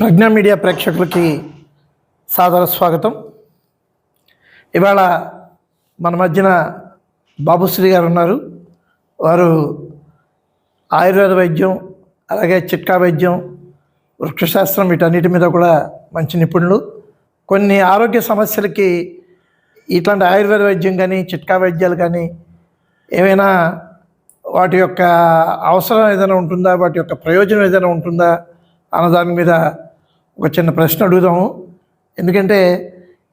ప్రజ్ఞ media ప్రేక్షకులకి సాదర స్వాగతం. ఇవాళ మన మధ్యన బాబుశ్రీ గారు ఉన్నారు. వారు ఆయుర్వేద వైద్యం అలాగే చిట్కా వైద్యం వృక్షశాస్త్రం వీటన్నిటి మీద కూడా మంచి నిపుణులు. కొన్ని ఆరోగ్య సమస్యలకి ఇట్లాంటి ఆయుర్వేద వైద్యం కానీ చిట్కా వైద్యాలు కానీ ఏమైనా వాటి యొక్క అవసరం ఏదైనా ఉంటుందా? వాటి యొక్క ప్రయోజనం ఏదైనా ఉంటుందా? అన్న దాని మీద ఒక చిన్న ప్రశ్న అడుగుదాము. ఎందుకంటే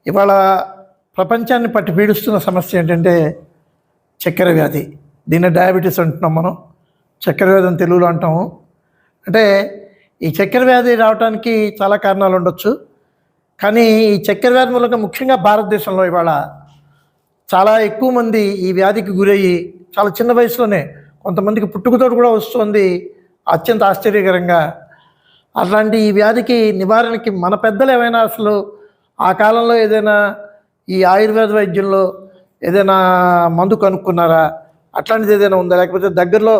ఇవాళ ప్రపంచాన్ని పట్టి పీడిస్తున్న సమస్య ఏంటంటే చక్కెర వ్యాధి. దీన్ని డయాబెటీస్ అంటున్నాం మనం. చక్కెర వ్యాధి అని తెలుగులో అంటాము. అంటే ఈ చక్కెర వ్యాధి రావడానికి చాలా కారణాలు ఉండొచ్చు. కానీ ఈ చక్కెర వ్యాధి మూలంగా ముఖ్యంగా భారతదేశంలో ఇవాళ చాలా ఎక్కువ మంది ఈ వ్యాధికి గురయ్యి చాలా చిన్న వయసులోనే కొంతమందికి పుట్టుకతోటి కూడా వస్తుంది. అత్యంత ఆశ్చర్యకరంగా అట్లాంటి ఈ వ్యాధికి నివారణకి మన పెద్దలు ఏమైనా అసలు ఆ కాలంలో ఏదైనా ఈ ఆయుర్వేద వైద్యంలో ఏదైనా మందు కనుక్కున్నారా? అట్లాంటిది ఏదైనా ఉందా? లేకపోతే దగ్గరలో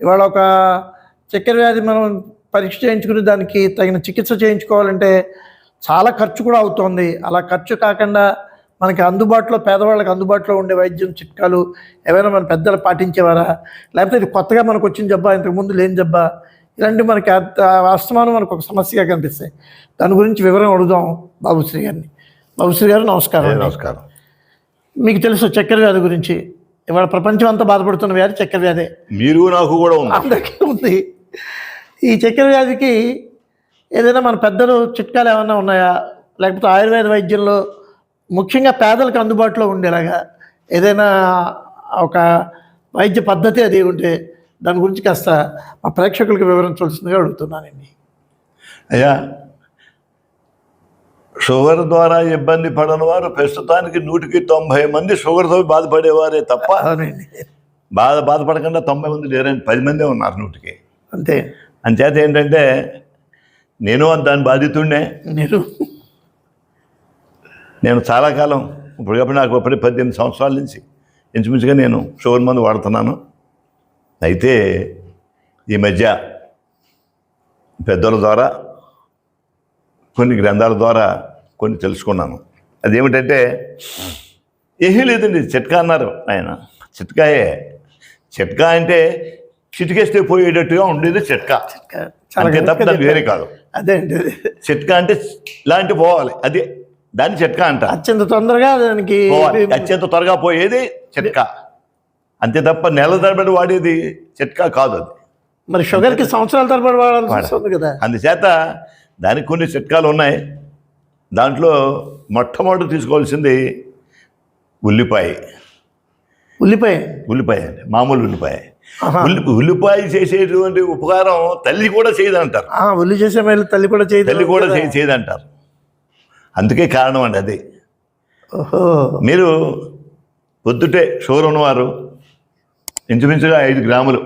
ఇవాళ ఒక చక్కెర వ్యాధి మనం పరీక్ష చేయించుకుని దానికి తగిన చికిత్స చేయించుకోవాలంటే చాలా ఖర్చు కూడా అవుతోంది. అలా ఖర్చు కాకుండా మనకి అందుబాటులో పేదవాళ్ళకి అందుబాటులో ఉండే వైద్యం చిట్కాలు ఏవైనా మన పెద్దలు పాటించేవారా? లేకపోతే ఇది కొత్తగా మనకు వచ్చిన జబ్బా ఇంతకుముందు లేని జబ్బా? ఇలాంటివి మనకి వాస్తవాలు మనకు ఒక సమస్యగా కనిపిస్తాయి. దాని గురించి వివరం అడుగుదాం బాబుశ్రీ గారిని. బాబుశ్రీ గారు నమస్కారం. నమస్కారం. మీకు తెలుసు చక్కెర వ్యాధి గురించి. ఇవాళ ప్రపంచం అంతా బాధపడుతున్న వ్యాధి చక్కెర వ్యాధే. మీరు నాకు కూడా ఉంది. అందరికీ ఉంది. ఈ చక్కెర వ్యాధికి ఏదైనా మన పెద్దలు చిట్కాలు ఏమైనా ఉన్నాయా? లేకపోతే ఆయుర్వేద వైద్యంలో ముఖ్యంగా పేదలకు అందుబాటులో ఉండేలాగా ఏదైనా ఒక వైద్య పద్ధతి అది ఉంటే దాని గురించి కాస్త మా ప్రేక్షకులకు వివరించవలసిందిగా అడుగుతున్నానండి అయ్యా షుగర్ ద్వారా ఇబ్బంది పడని వారు ప్రస్తుతానికి నూటికి తొంభై మంది షుగర్తో బాధపడేవారే తప్ప బాధ బాధపడకుండా తొంభై మంది లేరని పది మందే ఉన్నారు నూటికి. అంతే. అంచేత ఏంటంటే నేను దాని బాధితుడినే. మీరు? నేను చాలా కాలం ఇప్పుడు నాకు ఇప్పటి పద్దెనిమిది సంవత్సరాల నుంచి ఇంచుమించుగా నేను షుగర్ మందు వాడుతున్నాను. అయితే ఈ మధ్య పెద్దల ద్వారా కొన్ని గ్రంథాల ద్వారా కొన్ని తెలుసుకున్నాను. అదేమిటంటే ఏమీ లేదండి చిట్కా అన్నారు ఆయన. చిట్కాయే. చిట్కా అంటే చిటికేస్తే పోయేటట్టుగా ఉండేది చిట్కా. చాలా అంతే తప్ప దానికి వేరే కాదు. అదే అండి. చిట్కా అంటే ఇలాంటి పోవాలి. అదే దాన్ని చిట్కా అంట అత్యంత తొందరగా దానికి పోవాలి. అత్యంత త్వరగా పోయేది చిట్కా. అంతే తప్ప నెల తరబడి వాడేది చిట్కా కాదు అది. మరి షుగర్కి సంవత్సరాల తరబడి వాడాల్సి వస్తుంది కదా. అందుచేత దానికి కొన్ని చిట్కాలు ఉన్నాయి. దాంట్లో మొట్టమొదటి తీసుకోవాల్సింది ఉల్లిపాయ. ఉల్లిపాయ? ఉల్లిపాయ అండి. మామూలు ఉల్లిపాయ. ఉల్లి ఉల్లిపాయ చేసేటువంటి ఉపకారం తల్లి కూడా చేయదంటారు. ఆ, ఉల్లి చేసే మేలు తల్లి కూడా చేయదు తల్లి కూడా చేయ చేయదంటారు. అందుకే కారణం అండి అది. ఓహో. మీరు పొద్దుటే షుగర్ ఉన్నవారు ఇంచుమించుగా ఐదు గ్రాములు.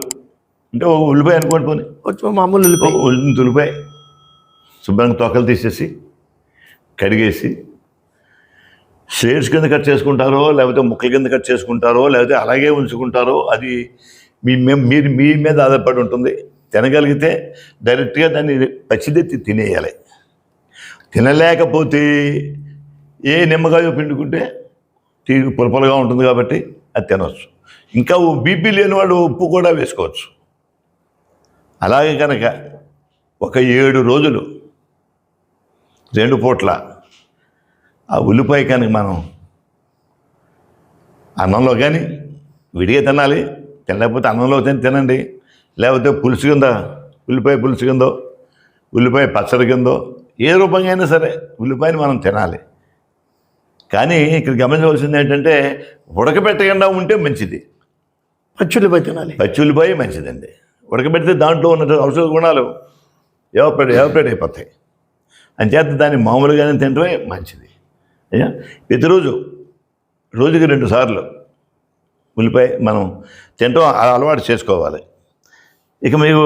అంటే ఒక ఉల్లిపాయ అనుకోండి పోనీ. కొంచెం మామూలు ఉల్లిపాయ. ఉల్లి ఉల్లిపాయ. శుభ్రంగా తొక్కలు తీసేసి కడిగేసి షేడ్స్ కింద కట్ చేసుకుంటారో లేకపోతే ముక్కల కింద కట్ చేసుకుంటారో లేకపోతే అలాగే ఉంచుకుంటారో అది మీ మే- మీరు మీ మీద ఆధారపడి ఉంటుంది. తినగలిగితే డైరెక్ట్గా దాన్ని పచ్చిదే తి- తినేయాలి. తినలేకపోతే ఏ నిమ్మకాయ పిండుకుంటే టీ పులపలుగా ఉంటుంది కాబట్టి అది తినవచ్చు ఇంకా బీపీ లేని వాళ్ళు ఉప్పు కూడా వేసుకోవచ్చు. అలాగే కనుక ఒక ఏడు రోజులు రెండు పూట్ల ఆ ఉల్లిపాయ కనుక మనం అన్నంలో కానీ విడిగా తినాలి తినలేకపోతే అన్నంలో తిని తినండి. లేకపోతే పులుసు కింద ఉల్లిపాయ పులుసు కిందో ఉల్లిపాయ పచ్చడి కిందో ఏ రూపంగా అయినా సరే ఉల్లిపాయని మనం తినాలి. కానీ ఇక్కడ గమనించవలసింది ఏంటంటే ఉడకబెట్టకుండా ఉంటే మంచిది. పచ్చి ఉల్లిపాయ తినాలి. పచ్చి ఉల్లిపాయ మంచిదండి. ఉడకబెడితే దాంట్లో ఉన్న ఔషధ గుణాలు ఎవపరేట్ ఎవపరేట్ అయిపోతాయి. అంచేత దాన్ని మామూలుగానే తినడమే మంచిది. అయ్యా? ప్రతిరోజు రోజుకి రెండు సార్లు ఉల్లిపాయ మనం తినటం అలవాటు చేసుకోవాలి. ఇక మీకు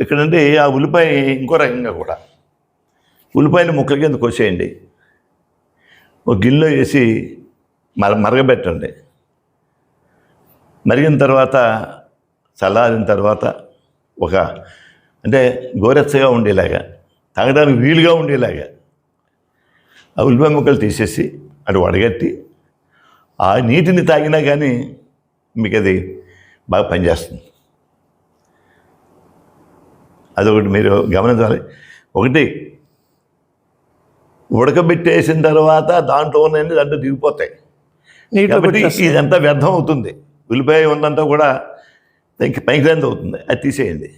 ఇక్కడంటే ఆ ఉల్లిపాయ ఇంకో రకంగా కూడా. ఉల్లిపాయని ముక్కల కింద కోసేయండి. ఒక గిన్నెలో వేసి మర మరగబెట్టండి. మరిగిన తర్వాత చల్లారిన తర్వాత ఒక అంటే గోరెచ్చగా ఉండేలాగా తాగడానికి వీలుగా ఉండేలాగా ఆ ఉల్లిపాయ ముక్కలు తీసేసి అటు వడగట్టి ఆ నీటిని తాగినా కానీ మీకు అది బాగా పనిచేస్తుంది. అదొకటి మీరు గమనించాలి. ఒకటి ఉడకబెట్టేసిన తర్వాత దాంట్లో ఉన్నది దాంట్లో దిగిపోతాయి. కాబట్టి ఇదంతా వ్యర్థం అవుతుంది ఉల్లిపాయ ఉందంతా కూడా పైకి పైకిరంత అవుతుంది అది తీసేయండి.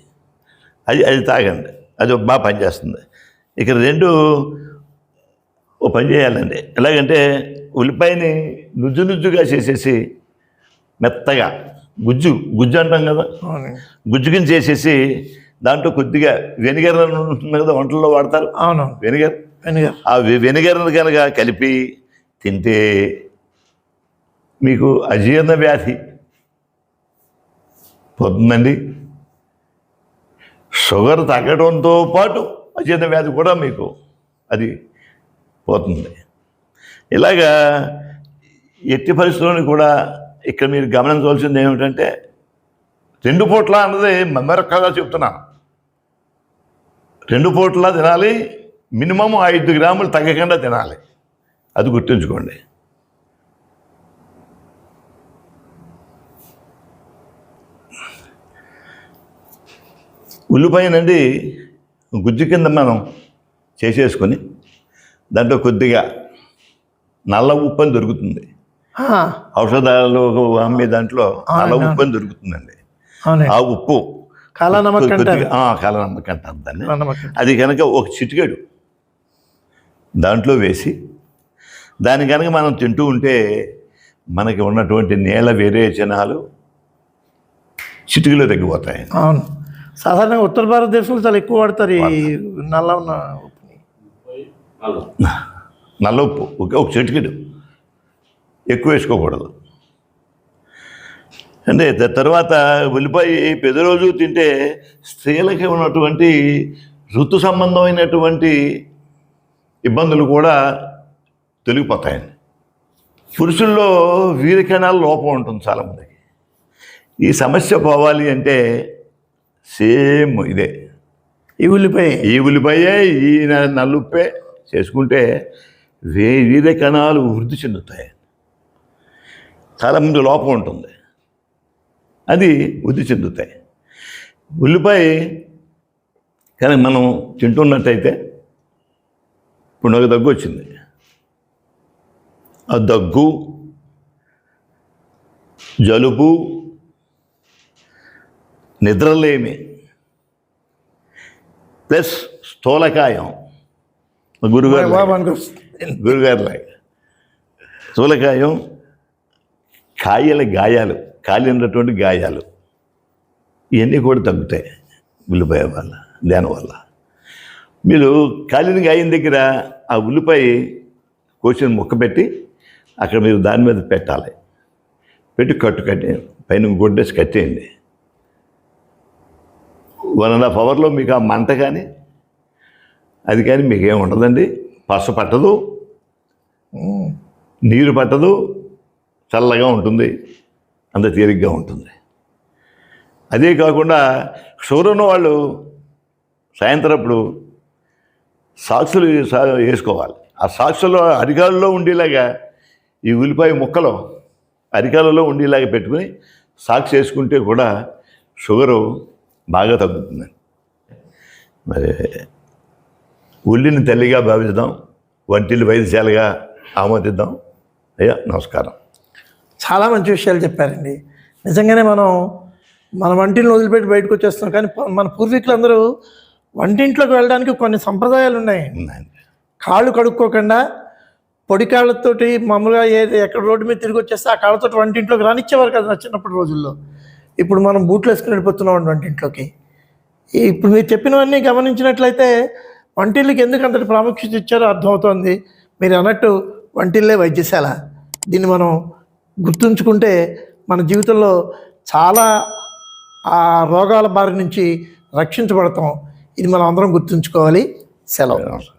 అది అది తాగండి. అది బాగా పనిచేస్తుంది. ఇక రెండు ఓ పని చేయాలండి. ఎలాగంటే ఉల్లిపాయని నుజ్జు నుజ్జుగా చేసేసి మెత్తగా గుజ్జు గుజ్జు అంటాం కదా? అవునండి. గుజ్జు కింద చేసేసి దాంట్లో కొద్దిగా వెనిగర్ ఉంటుంది కదా వంటల్లో వాడతారు? అవును. వెనిగర్? వెనిగర్. ఆ వెనిగర్ని కనుక కలిపి తింటే మీకు అజీర్ణ వ్యాధి పోతుందండి షుగర్ తగ్గడంతో పాటు అజీర్ణ వ్యాధి కూడా మీకు అది పోతుంది. ఇలాగా ఎట్టి పరిస్థితుల్లోని కూడా ఇక్కడ మీరు గమనించవలసింది ఏమిటంటే రెండు పూట్ల అన్నది మరొకగా చెప్తున్నాను. రెండు పూట్ల తినాలి మినిమం ఐదు గ్రాములు తగ్గకుండా తినాలి. అది గుర్తుంచుకోండి. ఉల్లిపాయనండి గుజ్జు కింద మనం చేసేసుకొని దాంట్లో కొద్దిగా నల్ల ఉప్పు అని దొరుకుతుంది ఔషధాలు అమ్మే దాంట్లో నల్ల ఉప్పు అని దొరుకుతుందండి. ఆ ఉప్పు కాలా నమక్ అంటారు కొద్దిగా ఆ, కాలనమ్మక అంటారు దాన్ని. అది కనుక ఒక చిటికెడు దాంట్లో వేసి దాని కనుక మనం తింటూ ఉంటే మనకి ఉన్నటువంటి నేల విరేచనాలు చిటికలో తగ్గిపోతాయి అవును. సాధారణంగా ఉత్తర భారతదేశంలో చాలా ఎక్కువ వాడతారు ఈ నల్ల ఉన్న ఉప్పుని. నల్ల ఉప్పు. ఒక ఒక చిటికెడు. ఎక్కువ వేసుకోకూడదు. అంటే తర్వాత ఉల్లిపాయ ప్రతిరోజు తింటే స్త్రీలకి ఉన్నటువంటి ఋతు సంబంధమైనటువంటి ఇబ్బందులు కూడా తొలగిపోతాయండి. పురుషుల్లో వీరికణాల లోపం ఉంటుంది చాలామందికి. ఈ సమస్య పోవాలి అంటే సేమ్ ఇదే. ఈ ఉల్లిపాయ ఈ ఉల్లిపాయే ఈ నల్లుప్పే చేసుకుంటే వే వీర కణాలు వృద్ధి చెందుతాయి. చాలామంది లోపం ఉంటుంది. అది వృద్ధి చెందుతాయి. ఉల్లిపాయ కానీ మనం తింటున్నట్టయితే ఇప్పుడు నాకు దగ్గు వచ్చింది. ఆ దగ్గు జలుబు నిద్రలేమి. ప్లస్ స్థూలకాయం. గురుగారు. గురుగారు స్థూలకాయం కాయల గాయాలు కాలినటువంటి గాయాలు. ఇవన్నీ కూడా తగ్గుతాయి ఉల్లిపాయ వల్ల దానివల్ల మీరు కాలిన గాయం దగ్గర ఆ ఉల్లిపాయ కోసిన ముక్క పెట్టి అక్కడ మీరు దాని మీద పెట్టాలి. పెట్టి కట్టు కట్టి పైన గుడ్డేసి కట్టేయండి. వన్ అండ్ హాఫ్ అవర్లో మీకు ఆ మంట కానీ అది కానీ మీకేం ఉండదండి. పసు పట్టదు. నీరు పట్టదు. చల్లగా ఉంటుంది. అంత తేలిగ్గా ఉంటుంది. అదే కాకుండా షుగర్ ఉన్న వాళ్ళు సాయంత్రప్పుడు సాక్షులు సా- వేసుకోవాలి. ఆ సాక్సులో అరికాలలో ఉండేలాగా ఈ ఉల్లిపాయ ముక్కలు అరికాలలో ఉండేలాగా పెట్టుకుని సాక్షి వేసుకుంటే కూడా షుగరు బాగా తగ్గుతుంది. మరి ఉల్లిని తల్లిగా భావిద్దాం వంటిల్లు వైద్యశాలగా ఆమోదిద్దాం. అయ్యా నమస్కారం. చాలా మంచి విషయాలు చెప్పారండి. నిజంగానే మనం మన వంటిని వదిలిపెట్టి బయటకు వచ్చేస్తున్నాం. కానీ మన పూర్వీకులందరూ వంటింట్లోకి వెళ్ళడానికి కొన్ని సంప్రదాయాలు ఉన్నాయి. కాళ్ళు కడుక్కోకుండా పొడి కాళ్ళతోటి మామూలుగా ఏ ఎక్కడ రోడ్డు మీద తిరిగి వచ్చేస్తే ఆ కాళ్ళతో వంటింట్లోకి రానిచ్చేవారు కదా చిన్నప్పటి రోజుల్లో. ఇప్పుడు మనం బూట్లు వేసుకుని వెళ్ళిపోతున్నాం వంటింట్లోకి ఇప్పుడు మీరు చెప్పినవన్నీ గమనించినట్లయితే వంటిల్లుకి ఎందుకు అంతటి ప్రాముఖ్యత ఇచ్చారో అర్థమవుతోంది. మీరు అన్నట్టు వంటిల్లే వైద్యశాల. దీన్ని మనం గుర్తుంచుకుంటే మన జీవితంలో చాలా ఆ రోగాల బారి నుంచి రక్షించబడతాం. ఇది మనం అందరం గుర్తుంచుకోవాలి. సెలవు.